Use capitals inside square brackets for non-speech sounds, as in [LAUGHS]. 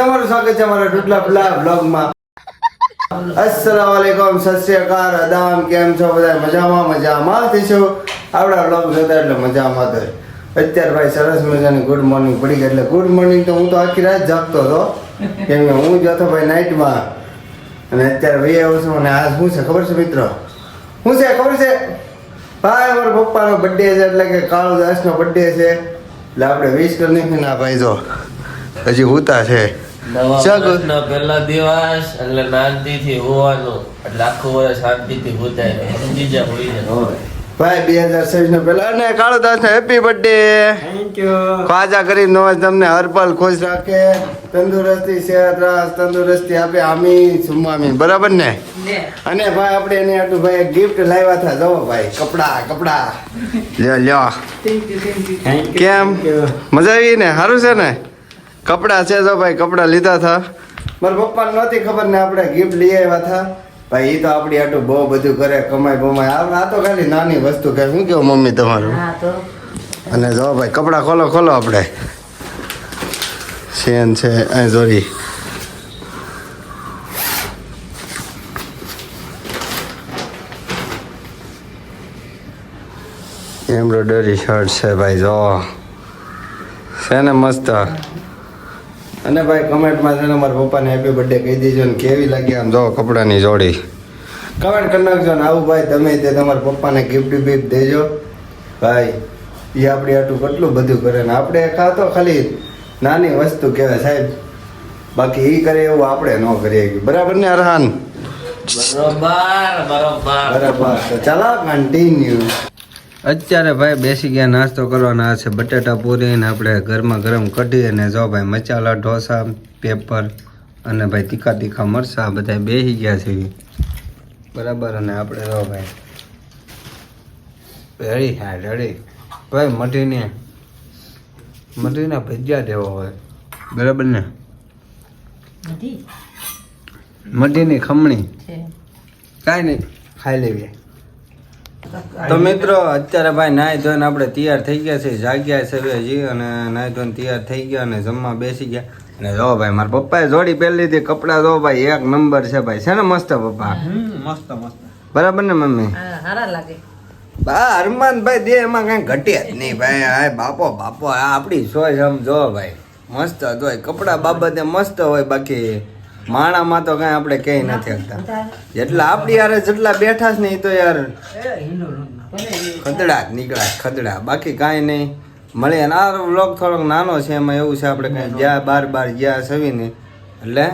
તમારું સ્વાગત છે અમારા ડુડલા બ્લા બ્લોગમાં અસલામ વાલેકુમ સત અદામ, કેમ છો બધા? મજામાં મજામાં થઈશું આપણા બ્લોગ જોતા એટલે મજામાં તો અત્યારે ભાઈ સરસ મજાની ગુડ મોર્નિંગ પડી ગઈ. એટલે ગુડ મોર્નિંગ તો હું તો આખી રાત જાગતો હતો. કેમ કે હું જતો ભાઈ નાઇટમાં અને અત્યારે ભાઈ આવું છું અને આ શું છે, ખબર છે મિત્રો? શું છે, ખબર છે? ભાઈ, અમારા પપ્પાનો બર્થડે છે, એટલે કે કાળો દાસનો બર્થડે છે. એટલે આપણે વિશ કરી નાખીએ ના ભાઈ જો. હજી હુતા છે. પહેલો દિવસ એટલે શાંતિથી હોવાનું. એટલે આખું વર્ષ શાંતિથી હોતાય સમજી જા ભાઈ બે હજાર છવ્વીસ નો પેલા અને Kalu Das happy birthday thank you Khaja કરી નવાજ તમને હરપલ ખુશ રાખે. તંદુરસ્તી સેહત રાસ તંદુરસ્તી આપે. આમી સુમામી બરાબર ને? અને ભાઈ આપણે એને આટલું ભાઈ ગિફ્ટ લાવ્યા હતા. જો ભાઈ કપડા કપડા. [LAUGHS] લ્યો લ્યો. થેન્ક કેમ? મજા આવી ને? સારું છે ને? કપડા છે તો ભાઈ કપડા લીધા હતા મારા પપ્પાને નહોતી ખબર ને આપણે ગિફ્ટ લઈ આવ્યા હતા ભાઈ એ તો આપણી આટલું બહુ બધું કરે કમાય બમાય આ તો ખાલી નાની વસ્તુ કે શું કેવું મમ્મી તમારું? અને જો ભાઈ કપડા ખોલો ખોલો આપણે. શેન છે અહીં જોરી. એમ્બ્રોડરી શર્ટ છે ભાઈ જો. છે ને મસ્ત? અને ભાઈ કમેન્ટમાં છે ને મારા પપ્પાને હેપી બર્થડે કહી દેજો ને કેવી લાગી આમ? જો કપડાની જોડી. કમેન્ટ કરી નાખજો ને આવું ભાઈ તમે તે તમારા પપ્પાને ગિફ્ટ બિફ્ટ દેજો. ભાઈ એ આપણે આટલું કેટલું બધું કરે ને આપણે ખાતો ખાલી નાની વસ્તુ કહેવાય સાહેબ. બાકી એ કરે એવું આપણે ન કરીએ. બરાબર ને અરહાન? બરોબર બરોબર. બરાબર. ચાલો કન્ટિન્યુ અત્યારે ભાઈ બેસી ગયા નાસ્તો કરવાના છે બટેટા પૂરી ને આપણે ગરમા ગરમ કઢી અને જો ભાઈ મસાલા ઢોસા પેપર અને ભાઈ તીખા તીખા મરસા બધા બેસી ગયા છે. બરાબર અને આપણે જો ભાઈ રેડી હા રેડી. ભાઈ મઢીને મઢીના ભજીયા દેવો હોય. બરાબર ને? મઢીની ખમણી. કાંઈ નહીં ખાઈ લેવી. તો મિત્રો અત્યારે ભાઈ નાહી ધોઈને આપણે તૈયાર થઈ ગયા છે જાગ્યા છે હજી અને નાહી ધોઈને તૈયાર થઈ ગયા અને જમવા બેસી ગયા. અને જો ભાઈ મારા પપ્પાએ જોડી પહેરી લીધી. કપડાં જો ભાઈ એક નંબર છે ભાઈ. છે ને મસ્ત પપ્પા? મસ્ત મસ્ત. બરાબર ને મમ્મી? સારા લાગે. બા હરમાનભાઈ દે એમાં કઈ ઘટ્યા જ નહીં ભાઈ. આ બાપો બાપો આ આપણી સોય આમ જો ભાઈ. મસ્ત હોય. કપડા બાબતે મસ્ત હોય બાકી. માણામાં તો કઈ આપણે કહી નથી શકતા જેટલા આપણી યાર જેટલા બેઠા છે ને તો યાર ખદડા નીકળ્યા, ખદડા. બાકી કાંઈ નહીં. મળે આ વ્લોગ થોડોક નાનો છે, એમાં એવું છે આપણે કાંઈ જ્યાં બાર બાર ગયા સવીને. એટલે